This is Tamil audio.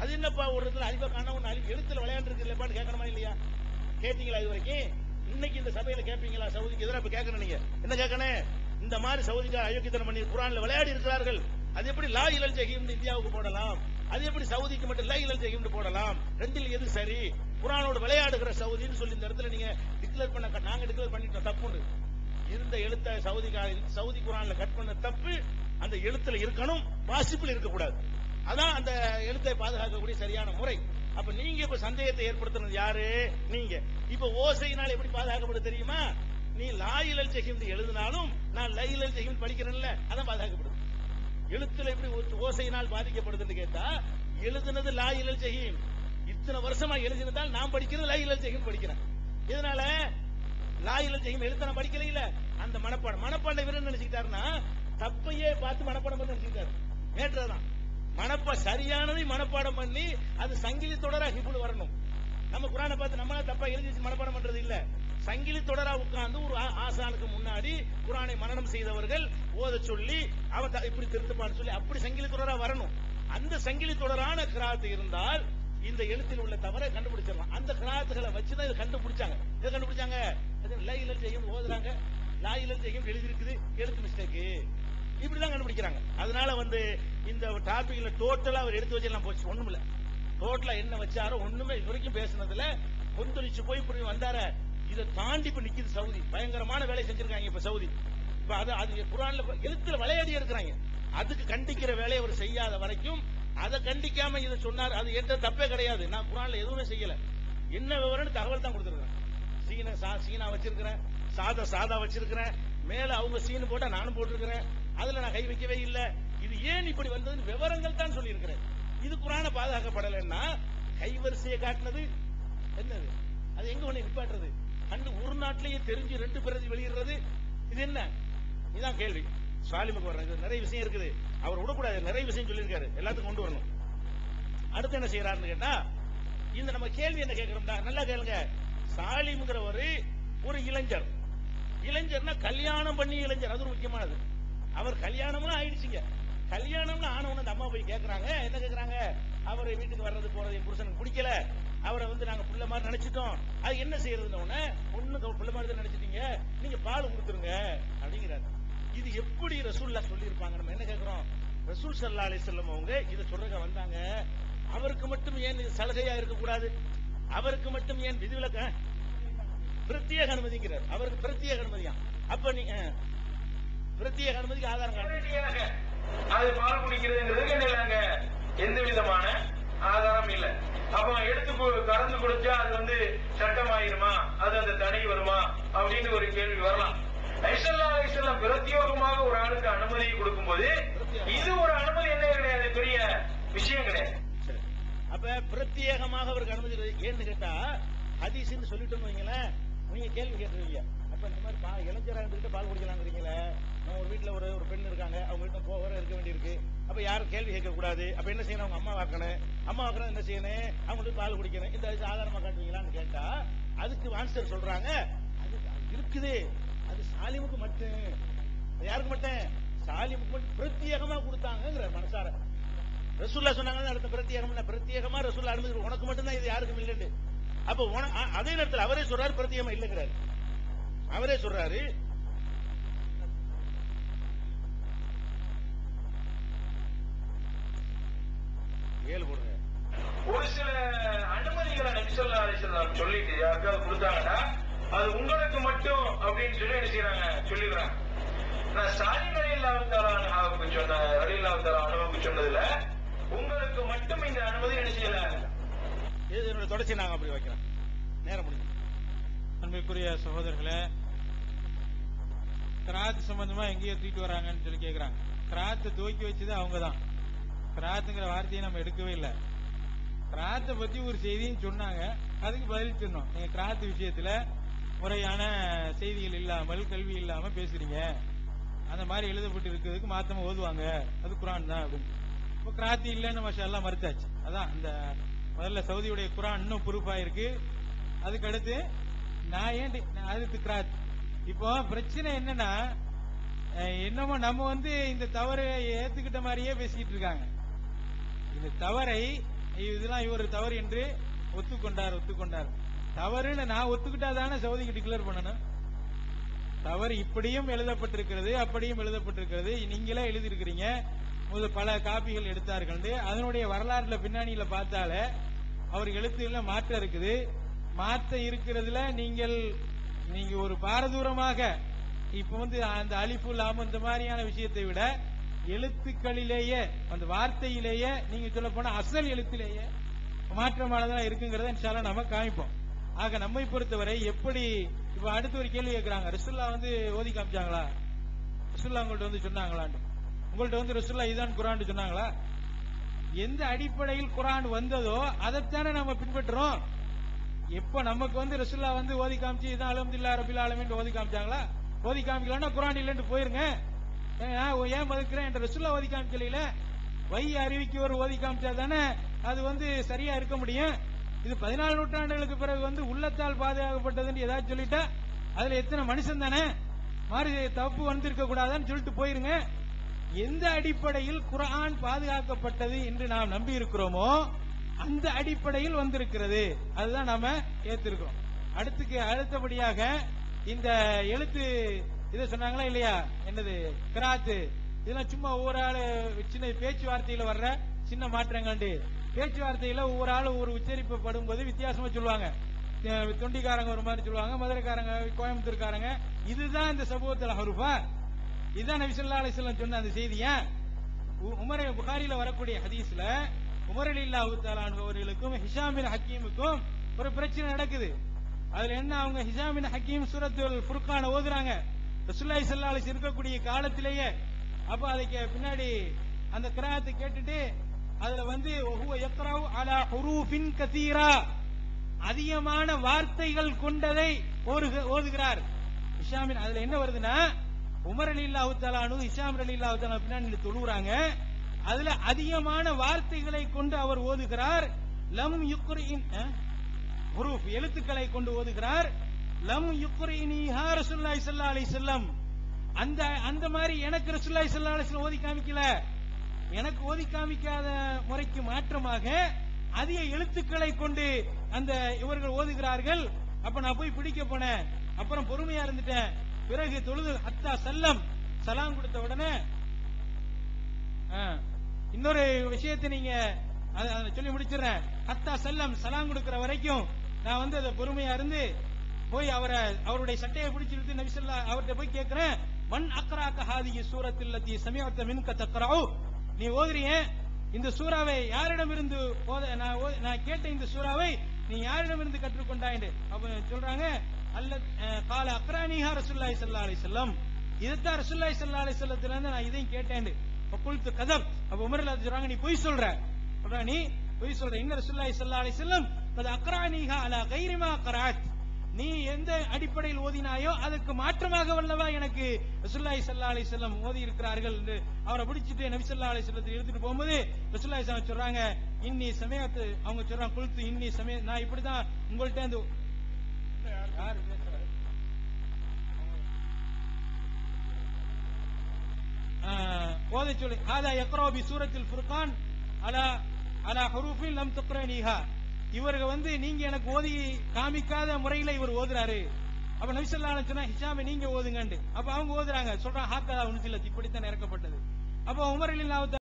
அது என்னப்பா ஒரு இடத்துல அழிவை காண ஒண்ணு அழிவு எழுத்துல விளையாண்டு இருக்கு இல்லப்பான்னு கேட்கணுமா இல்லையா? கேட்டீங்களா இது வரைக்கும்? இன்னைக்கு இந்த சபையில கேட்பீங்களா? சவுதிக்கு எதிராக இப்ப கேட்கணும் நீங்க. என்ன கேட்கணும்? இந்த மாதிரி சவுதிக்கார் அயோக்கியத்தனம் பண்ணி குரான்ல விளையாடி இருக்கிறார்கள். அது எப்படி லா இலல் ஜஹீம் இந்தியாவுக்கு போடலாம்? அது எப்படி சவுதிக்கு மட்டும் லா இலல் ஜஹீம் போடலாம்? ரெண்டில் எது சரி? குரானோட விளையாடுகிற சவுதின்னு சொல்லி இந்த இடத்துல நீங்க டிக்ளேர் பண்ண நாங்க டிக்ளேர் பண்ணிட்டோம் தப்புண்டு. இருந்த எழுத்த சவுதி சவுதி குரான்ல கட் பண்ண தப்பு அந்த எழுத்துல இருக்கணும் வாசிப்பில் இருக்கக்கூடாது. அதான் அந்த எழுத்தை பாதுகாக்கக்கூடிய சரியான முறை. அப்ப நீங்க இப்ப சந்தேகத்தை ஏற்படுத்தினது யாரு? நீங்க. இப்ப ஓசையினால் எப்படி பாதுகாக்கப்படுது தெரியுமா? நீ லாயிலல் ஜஹீம் எழுதினாலும் நான் லைலல் ஜஹீம் படிக்கிறேன்ல அதான் பாதுகாக்கப்படுது. எழுத்துல எப்படி ஓசையினால் பாதிக்கப்படுதுன்னு கேட்டா எழுதுனது லாயிலல் ஜஹீம் இத்தனை வருஷமா எழுதினதால் நான் படிக்கிறது லாயிலல் செகிம் படிக்கிறேன். இதனால லாயிலல் ஜஹீம் எழுத்த நான் படிக்கல இல்ல அந்த மனப்பாடம். மனப்பாடம் வீரன் நினைச்சுக்கிட்டாருன்னா தப்பையே பார்த்து மனப்பாடம் பண்ணி நினைச்சுக்கிட்டாரு. நேற்றுதான் மனப்பா சரியானதை மனப்பாடம் பண்ணி அது சங்கிலி தொடரா ஹிபுல் வரணும். நம்ம குரானை பார்த்து நம்மளா தப்பா எழுதி வச்சு மனப்பாடம் பண்றது இல்ல. சங்கிலி தொடரா உட்கார்ந்து ஒரு ஆசானுக்கு முன்னாடி குரானை மனனம் செய்தவர்கள் ஓத சொல்லி அவன் த- இப்படி திருத்தப்பான்னு சொல்லி அப்படி சங்கிலி தொடரா வரணும். அந்த சங்கிலி தொடரான கிராத்து இருந்தால் இந்த எழுத்தில் உள்ள தவறை கண்டுபிடிச்சிடலாம். அந்த கிராத்துகளை வச்சுதான் இதை கண்டுபிடிச்சாங்க. இதை கண்டுபிடிச்சாங்க. அது லைலல் செய்யும் ஓதுறாங்க. லாயிலல் செய்யும் எழுதி இருக்குது எழுத்து மிஸ்டேக்கு இப்படிதான் கண்டுபிடிக்கிறாங்க. அதனால வந்து இந்த டாபிக்ல டோட்டலா அவர் எடுத்து வச்செல்லாம் போச்சு. ஒண்ணும் இல்ல டோட்டலா என்ன வச்சாரோ ஒண்ணுமே இது வரைக்கும் பேசுனதுல கொந்தளிச்சு போய் இப்படி வந்தார இதை தாண்டி இப்ப நிக்குது சவுதி. பயங்கரமான வேலை செஞ்சிருக்காங்க இப்ப சவுதி. இப்ப அது அது குரான்ல எழுத்துல விளையாடி இருக்கிறாங்க. அதுக்கு கண்டிக்கிற வேலையை அவர் செய்யாத வரைக்கும் அதை கண்டிக்காம இதை சொன்னார். அது எந்த தப்பே கிடையாது. நான் குரான்ல எதுவுமே செய்யல. என்ன விவரம்னு தகவல் தான் கொடுத்துருக்கேன் சீன சா- சீனா வச்சிருக்கிறேன். சாதா சாதா வச்சிருக்கிறேன். மேல அவங்க சீனு போட்டா நானும் போட்டிருக்கிறேன். அதுல நான் கை வைக்கவே இல்லை. இது ஏன் இப்படி வந்ததுன்னு விவரங்கள் தான் சொல்லியிருக்கிறேன். இது குரான பாதுகாக்கப்படலைன்னா கைவரிசையை காட்டினது என்னது? அது எங்க ஒண்ணு நிப்பாட்டுறது? அன்று ஒரு நாட்டிலேயே தெரிஞ்சு ரெண்டு பிரதி வெளியிடுறது. இது என்ன? இதுதான் கேள்வி. ஸ்டாலினுக்கு வர்றது நிறைய விஷயம் இருக்குது. அவர் விடக்கூடாது. நிறைய விஷயம் சொல்லியிருக்காரு. எல்லாத்துக்கும் கொண்டு வரணும். அடுத்து என்ன செய்யறாருன்னு கேட்டா இந்த நம்ம கேள்வி என்ன கேட்கிறோம்டா? நல்லா கேளுங்க. சாலிம்ங்கிறவரு ஒரு இளைஞர். இளைஞர்னா கல்யாணம் பண்ணி இளைஞர். அது ஒரு முக்கியமானது. அவர் கல்யாணம்லாம் ஆயிடுச்சுங்க. கல்யாணம்னு ஆனவன அந்த அம்மா போய் கேட்கறாங்க என்ன கேக்குறாங்க? அவர் வீட்டுக்கு வர்றது போறது புருஷனுக்கு பிடிக்கல. அவரை வந்து நாங்க புள்ள மாதிரி நினைச்சிட்டோம். அது என்ன செய்யறதுன்னு உடனே ஒண்ணு புள்ள மாதிரி தான் நினைச்சிட்டீங்க? நீங்க பால் கொடுத்துருங்க. அப்படிங்கிறாரு. இது எப்படி ரசூல்லா சொல்லியிருப்பாங்க? நம்ம என்ன கேட்கிறோம் ரசூல் சல்லா அலிசல்லம் அவங்க இதை சொல்றதுக்கு வந்தாங்க. அவருக்கு மட்டும் ஏன் இது சலுகையா இருக்கக்கூடாது? அவருக்கு மட்டும் ஏன் விதிவிலக்க? பிரத்யேக அனுமதிங்கிறார். அவருக்கு பிரத்யேக அனுமதியா அப்ப நீ பிரத்யேக அனுமதிக்கு ஆதாரம் அது பால் குடிக்கிறதுங்கிறதுக்கு என்னங்க எந்த விதமான ஆதாரம் இல்ல. அப்ப எடுத்து கலந்து குடிச்சா அது வந்து சட்டமாயிருமா? அது அந்த தடை வருமா? அப்படின்னு ஒரு கேள்வி வரலாம். ஐசல்லா ஐசல்லாம் பிரத்யோகமாக ஒரு ஆளுக்கு அனுமதி கொடுக்கும்போது இது ஒரு அனுமதி என்ன கிடையாது? பெரிய விஷயம் கிடையாது. அப்ப பிரத்யேகமாக அவருக்கு அனுமதி. ஏன்னு கேட்டா ஹதீஸ்னு சொல்லிட்டோம்னு வைங்களேன். நீங்க கேள்வி கேட்டுருவீங்க அப்ப இந்த மாதிரி பா இளைஞராக இருந்துட்டு பால் குடிக்கலாங்கிறீங்களே. நம்ம ஒரு வீட்டில் ஒரு ஒரு பெண் இருக்காங்க. அவங்க வீட்டில் போகிற இருக்க வேண்டியிருக்கு. அப்ப யாரும் கேள்வி கேட்கக்கூடாது. அப்போ அப்ப என்ன செய்யணும்? அவங்க அம்மா வாக்கணும். அம்மா வாக்கணும் என்ன செய்யணும்? அவங்களுக்கு பால் குடிக்கணும். இந்த இது ஆதாரமா காட்டுவீங்களான்னு கேட்டா அதுக்கு ஆன்சர் சொல்றாங்க. அது இருக்குது. அது சாலிமுக்கு மட்டும். அது யாருக்கு மட்டும்? சாலிமுக்கு மட்டும். பிரத்யேகமா கொடுத்தாங்கிற மனசார. ரசூல்லா சொன்னாங்க அடுத்த பிரத்யேகம் பிரத்யேகமா ரசூல்லா அனுமதி உனக்கு மட்டும்தான் இது யாருக்கும் இல்லைன்னு. அப்ப அதே நேரத்தில் அவரே சொல்றாரு பிரத்தியமா இல்லைங்கிறாரு. அவரே சொல்றாரு. ஏழு போடுங்க. ஒரு சில அனுமதிகளை நபிசல்லா அலிசல்லாம் சொல்லிட்டு யாருக்காவது கொடுத்தாங்கன்னா அது உங்களுக்கு மட்டும் அப்படின்னு சொல்லி என்ன செய்யறாங்க சொல்லிடுறாங்க. நான் சாலி ரலியல்லாஹு சொன்ன ரலியல்லாஹு சொன்னதுல உங்களுக்கு மட்டும் இந்த அனுமதி என்ன செய்யல இது என்னோட தொடர்ச்சி நாங்கள் அப்படி வைக்கிறோம். நேரம் முடிஞ்சு. அன்பிற்குரிய சகோதரர்களே கிராத்து சம்பந்தமா எங்கேயோ தூக்கிட்டு வராங்கன்னு சொல்லி கேட்கிறாங்க கிராத்தை தூக்கி வச்சது அவங்க தான் கிராத்துங்கிற வார்த்தையை நம்ம எடுக்கவே இல்லை. கிராத்தை பத்தி ஒரு செய்தியும் சொன்னாங்க. அதுக்கு பதில் சொன்னோம். நீங்க கிராத்து விஷயத்துல முறையான செய்திகள் இல்லாமல் கல்வி இல்லாம பேசுறீங்க. அந்த மாதிரி எழுதப்பட்டு இருக்கிறதுக்கு மாத்தமா ஓதுவாங்க. அது குரான் தான் அப்படின்னு. இப்போ கிராத்தி இல்லைன்னு மஷா எல்லாம் மறுத்தாச்சு. அதான் அந்த முதல்ல சவுதியுடைய குரான் இன்னும் ப்ரூஃப் ஆயிருக்கு அதுக்கடுத்து நான் ஏன் அது நான் கிராத் இப்போ பிரச்சனை என்னன்னா என்னமோ நம்ம வந்து இந்த தவறை ஏத்துக்கிட்ட மாதிரியே பேசிக்கிட்டு இருக்காங்க. இந்த தவறை இதெல்லாம் இவர் தவறு என்று ஒத்துக்கொண்டார் ஒத்துக்கொண்டார். தவறுன்னு நான் ஒத்துக்கிட்டா தானே சவுதிக்கு டிக்ளேர் பண்ணணும்? தவறு இப்படியும் எழுதப்பட்டிருக்கிறது அப்படியும் எழுதப்பட்டிருக்கிறது. நீங்களே எழுதியிருக்கிறீங்க. பல காப்பிகள் எடுத்தார்கள் அதனுடைய வரலாறுல பின்னணியில பார்த்தாலே அவர் எழுத்துல மாற்றம் இருக்குது. மாற்ற இருக்கிறதுல நீங்கள் நீங்க ஒரு பாரதூரமாக இப்ப வந்து அந்த அழிப்பு இல்லாம இந்த மாதிரியான விஷயத்தை விட எழுத்துக்களிலேயே அந்த வார்த்தையிலேயே நீங்க சொல்ல போனா அசல் எழுத்திலேயே மாற்றமானதா இருக்குங்கிறத இன்ஷால்லா நம்ம காமிப்போம். ஆக நம்மை பொறுத்தவரை எப்படி இப்ப அடுத்து ஒரு கேள்வி கேட்கிறாங்க ரசுல்லா வந்து ஓதி காமிச்சாங்களா? ரசுல்லா உங்கள்ட்ட வந்து சொன்னாங்களான்னு உங்கள்ட்ட வந்து ரசுல்லா இதான் குரான் சொன்னாங்களா? எந்த அடிப்படையில் குரான் வந்ததோ அதைத்தானே நம்ம பின்பற்றுறோம். எப்ப நமக்கு வந்து ரசுல்லா வந்து ஓதி காமிச்சு இதான் அலமதுல்லா ரபில் ஆலமின் ஓதி காமிச்சாங்களா? ஓதி காமிக்கலன்னா குரான் இல்லைன்னு போயிருங்க. ஏன் நான் ஏன் என்ற ரசுல்லா ஓதி காமிக்கல வை அறிவிக்கு ஒரு ஓதி காமிச்சா தானே அது வந்து சரியா இருக்க முடியும்? இது பதினாலு நூற்றாண்டுகளுக்கு பிறகு வந்து உள்ளத்தால் பாதுகாக்கப்பட்டதுன்னு ஏதாவது சொல்லிட்டா அதுல எத்தனை மனுஷன் தானே? மாதிரி தப்பு வந்திருக்க கூடாதான்னு சொல்லிட்டு போயிருங்க. எந்த அடிப்படையில் குரான் பாதுகாக்கப்பட்டது என்று நாம் நம்பி இருக்கிறோமோ அந்த அடிப்படையில் வந்திருக்கிறது. அதுதான் நாம ஏத்திருக்கிறோம். அடுத்துக்கு அடுத்தபடியாக இந்த எழுத்து இதை சொன்னாங்களா இல்லையா? என்னது? கிராத்து. இதெல்லாம் சும்மா ஒவ்வொரு ஆளு சின்ன பேச்சுவார்த்தையில வர்ற சின்ன மாற்றங்கள் பேச்சுவார்த்தையில ஒவ்வொரு ஆளு ஒரு உச்சரிப்பு படும்போது வித்தியாசமா சொல்லுவாங்க. தொண்டிக்காரங்க ஒரு மாதிரி சொல்லுவாங்க மதுரைக்காரங்க கோயம்புத்தூர்காரங்க. இதுதான் இந்த சமூகத்தில் ஹருஃபா. இதுதான் நபி ஸல்லல்லாஹு அலைஹி சொன்ன அந்த செய்தியா உமரை புகாரியில புகாரில வரக்கூடிய ஹதீஸ்ல உமர் அலில்லாஹு ஹிஷாமின் அவர்களுக்கும் ஹக்கீமுக்கும் ஒரு பிரச்சனை நடக்குது. அதுல என்ன அவங்க ஹிஷாமின் ஹக்கீம் சூரத்துல் புர்கான ஓதுறாங்க. ரசுல்லாய் ஸல்லல்லாஹு இருக்கக்கூடிய காலத்திலேயே அப்ப அதுக்கு பின்னாடி அந்த கிராத்தை கேட்டுட்டு அதுல வந்து "வஹுவ யக்ரவு அலா ஹுரூஃபின் கதீரா அதிகமான வார்த்தைகள் கொண்டதை ஓதுகிறார். ஹிஷாமின் அதுல என்ன வருதுன்னா உமர் அலி இல்லா தலானு இஸ்லாம் அலி இல்லா தலா பின்னாடி தொழுகிறாங்க அதுல அதிகமான வார்த்தைகளை கொண்டு அவர் ஓதுகிறார். லம் யுக்ரின் ஹுரூஃப் எழுத்துக்களை கொண்டு ஓதுகிறார். லம் யுக்ரினி ஹா ரசூலுல்லாஹி ஸல்லல்லாஹு அலைஹி செல்லம் அந்த அந்த மாதிரி எனக்கு ரசூலுல்லாஹி ஸல்லல்லாஹு அலி செல்லம் ஓதி காமிக்கல. எனக்கு ஓதி காமிக்காத முறைக்கு மாற்றமாக அதிக எழுத்துக்களை கொண்டு அந்த இவர்கள் ஓதுகிறார்கள். அப்ப நான் போய் பிடிக்க போனேன். அப்புறம் பொறுமையா இருந்துட்டேன். பிறகு தொழுது அத்தா செல்லம் சலாம் கொடுத்த உடனே இன்னொரு விஷயத்தை நீங்க சொல்லி முடிச்சிடுறேன். அத்தா செல்லம் சலாம் கொடுக்கிற வரைக்கும் நான் வந்து அதை பொறுமையா இருந்து போய் அவரை அவருடைய சட்டையை பிடிச்சிருந்து நபிசல்லா அவர்கிட்ட போய் கேட்கிறேன். மண் அக்ரா ஹாதிகி சூரத்தில் லத்தி சமயத்த மின்க தக்கராவு நீ ஓதுறிய? இந்த சூறாவை யாரிடமிருந்து ஓத நான் ஓ- நான் கேட்ட இந்த சூறாவை நீ யாரிடமிருந்து கற்றுக்கொண்டாய் அப்ப சொல்றாங்க கால அக்ரானிஹா ரசூலுல்லாஹி ஸல்லல்லாஹு அலைஹி வஸல்லம். இதுதான் ரசூலுல்லாஹி ஸல்லல்லாஹு அலைஹி வஸல்லத்துல இருந்து நான் இதையும் கேட்டேன். குல்து கதப் அப்ப உமர் ரலியல்லாஹு சொல்றாங்க நீ பொய் சொல்ற. சொல்ற நீ பொய் சொல்ற. இன்ன ரசூலுல்லாஹி ஸல்லல்லாஹு அலைஹி வஸல்லம் கத அக்ரானிஹா அலா கைரி கராத் நீ எந்த அடிப்படையில் ஓதினாயோ அதற்கு மாற்றமாக வல்லவா எனக்கு ரசூலுல்லாஹி ஸல்லல்லாஹு அலைஹி வஸல்லம் ஓதி இருக்கிறார்கள் என்று அவரை பிடிச்சிட்டு நபி ஸல்லல்லாஹு அலைஹி வஸல்லத்தை எடுத்துட்டு போகும்போது ரசூலுல்லாஹி ஸல்லல்லாஹு சொல்றாங்க இன்னி சமயத்து அவங்க சொல்றாங்க குல்து இன்னி சமய நான் இப்படிதான் உங்கள்கிட்ட இந்த ஓதை சொல்லி. ஹாதா எக்ரோபி சூரத்தில் ஃபுர்கான். அலா அலா ஹுரூஃபின் லம் துக்ரனிஹா. இவர்கள் வந்து நீங்க எனக்கு ஓதி காமிக்காத முறையில இவர் ஓதுறாரு. அப்ப நபிசல்லா சொன்னா ஹிஷாமி நீங்க ஓதுங்கண்டு அப்ப அவங்க ஓதுறாங்க. சொல்றாங்க ஹாக்கா உன்சிலத். இப்படித்தான் இறக்கப்பட்டது. அப்ப உமரலின்